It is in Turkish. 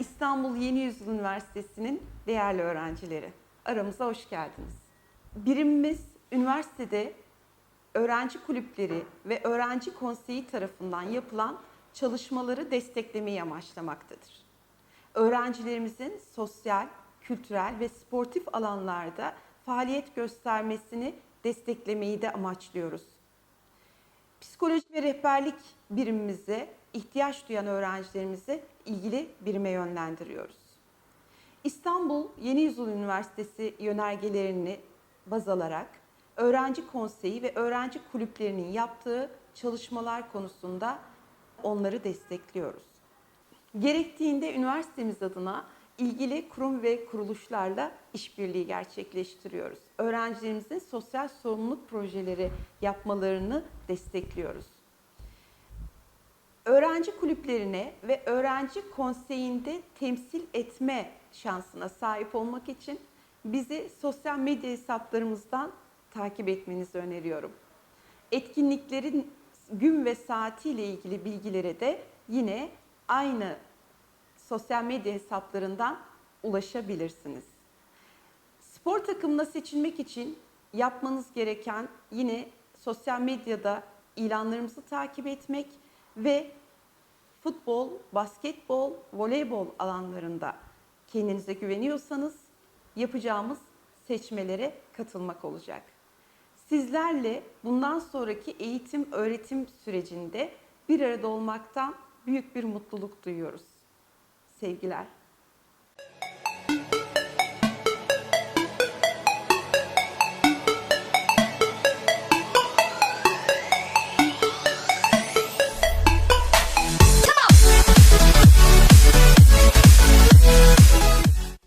İstanbul Yeni Yüzyıl Üniversitesi'nin değerli öğrencileri, aramıza hoş geldiniz. Birimimiz üniversitede öğrenci kulüpleri ve öğrenci konseyi tarafından yapılan çalışmaları desteklemeyi amaçlamaktadır. Öğrencilerimizin sosyal, kültürel ve sportif alanlarda faaliyet göstermesini desteklemeyi de amaçlıyoruz. Psikoloji ve rehberlik birimimize ihtiyaç duyan öğrencilerimizi ilgili birime yönlendiriyoruz. İstanbul Yeni Yüzyıl Üniversitesi yönergelerini baz alarak öğrenci konseyi ve öğrenci kulüplerinin yaptığı çalışmalar konusunda onları destekliyoruz. Gerektiğinde üniversitemiz adına ilgili kurum ve kuruluşlarla işbirliği gerçekleştiriyoruz. Öğrencilerimizin sosyal sorumluluk projeleri yapmalarını destekliyoruz. Öğrenci kulüplerine ve öğrenci konseyinde temsil etme şansına sahip olmak için bizi sosyal medya hesaplarımızdan takip etmenizi öneriyorum. Etkinliklerin gün ve saatiyle ilgili bilgilere de yine aynı sosyal medya hesaplarından ulaşabilirsiniz. Spor takımına seçilmek için yapmanız gereken yine sosyal medyada ilanlarımızı takip etmek ve futbol, basketbol, voleybol alanlarında kendinize güveniyorsanız yapacağımız seçmelere katılmak olacak. Sizlerle bundan sonraki eğitim öğretim sürecinde bir arada olmaktan büyük bir mutluluk duyuyoruz. Sevgiler.